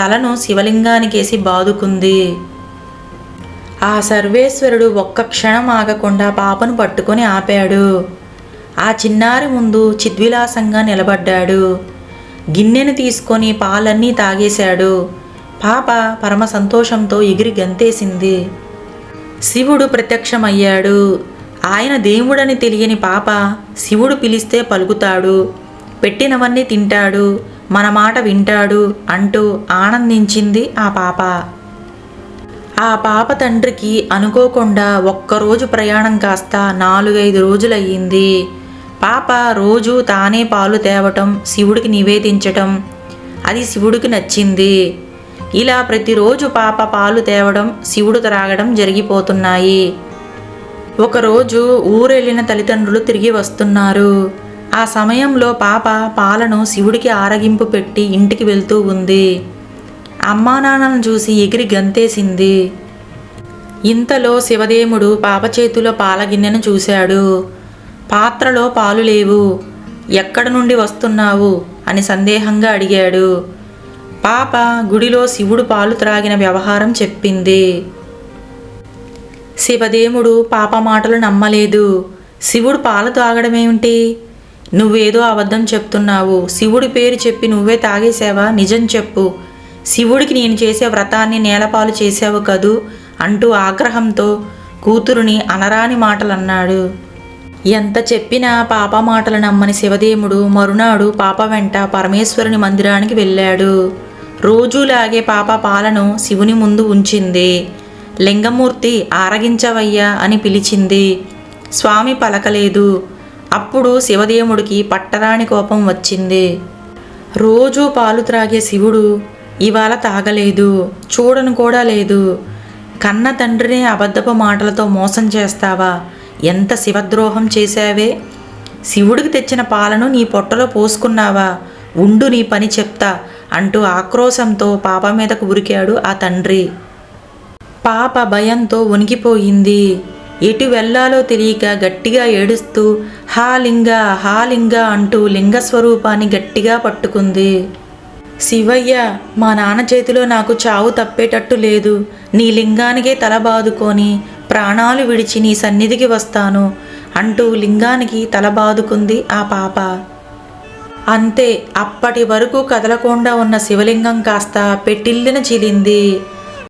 తలను శివలింగానికేసి బాదుకుంది. ఆ సర్వేశ్వరుడు ఒక్క క్షణం ఆగకుండా పాపను పట్టుకొని ఆపాడు. ఆ చిన్నారి ముందు చిద్విలాసంగా నిలబడ్డాడు. గిన్నెను తీసుకొని పాలన్నీ తాగేశాడు. పాప పరమ సంతోషంతో ఎగిరి గంతేసింది. శివుడు ప్రత్యక్షమయ్యాడు. ఆయన దేవుడని తెలియని పాప శివుడు పిలిస్తే పలుకుతాడు. పెట్టినవన్నీ తింటాడు. మన మాట వింటాడు అంటూ ఆనందించింది ఆ పాప. ఆ పాప తండ్రికి అనుకోకుండా ఒక్కరోజు ప్రయాణం కాస్త నాలుగైదు రోజులయ్యింది. పాప రోజు తానే పాలు తేవటం శివుడికి నివేదించటం అది శివుడికి నచ్చింది. ఇలా ప్రతిరోజు పాప పాలు తేవడం శివుడు త్రాగడం జరిగిపోతున్నాయి. ఒకరోజు ఊరెళ్ళిన తల్లిదండ్రులు తిరిగి వస్తున్నారు. ఆ సమయంలో పాప పాలను శివుడికి ఆరగింపు పెట్టి ఇంటికి వెళ్తూ ఉంది. అమ్మా నాన్నలను చూసి ఎగిరి గంతేసింది. ఇంతలో శివదేముడు పాప చేతిలో పాల గిన్నెను చూశాడు. పాత్రలో పాలు లేవు. ఎక్కడ నుండి వస్తున్నావు? అని సందేహంగా అడిగాడు. పాప గుడిలో శివుడు పాలు త్రాగిన వ్యవహారం చెప్పింది. శివదేముడు పాప మాటలు నమ్మలేదు. శివుడు పాలు తాగడమేమిటి నువ్వేదో అబద్ధం చెప్తున్నావు. శివుడి పేరు చెప్పి నువ్వే తాగేసావా నిజం చెప్పు. శివుడికి నేను చేసే వ్రతాన్ని నేలపాలు చేసావు కదూ? అంటూ ఆగ్రహంతో కూతురుని అనరాని మాటలన్నాడు. ఎంత చెప్పినా పాప మాటలు నమ్మని శివదేముడు మరునాడు పాప వెంట పరమేశ్వరుని మందిరానికి వెళ్ళాడు. రోజులాగే పాప పాలను శివుని ముందు ఉంచింది. లింగమూర్తి ఆరగించవయ్యా అని పిలిచింది. స్వామి పలకలేదు. అప్పుడు శివదేవుడికి పట్టరాని కోపం వచ్చింది. రోజూ పాలు త్రాగే శివుడు ఇవాళ తాగలేదు చూడను కూడా లేదు. కన్న తండ్రినే అబద్ధపు మాటలతో మోసం చేస్తావా? ఎంత శివద్రోహం చేశావే? శివుడికి తెచ్చిన పాలను నీ పొట్టలో పోసుకున్నావా? ఉండు నీ పని చెప్తా అంటూ ఆక్రోశంతో పాప మీదకు ఉరికాడు ఆ తండ్రి. పాప భయంతో వణికిపోయింది. ఎటు వెళ్ళాలో తెలియక గట్టిగా ఏడుస్తూ హా లింగ హా లింగ అంటూ లింగ స్వరూపాన్ని గట్టిగా పట్టుకుంది. శివయ్య మా నాన్న చేతిలో నాకు చావు తప్పేటట్టు లేదు. నీ లింగానికే తల బాదుకొని ప్రాణాలు విడిచి నీ సన్నిధికి వస్తాను అంటూ లింగానికి తల బాదుకుంది ఆ పాప. అంతే అప్పటి వరకు కదలకుండా ఉన్న శివలింగం కాస్త పెట్టిల్లిన చిలింది.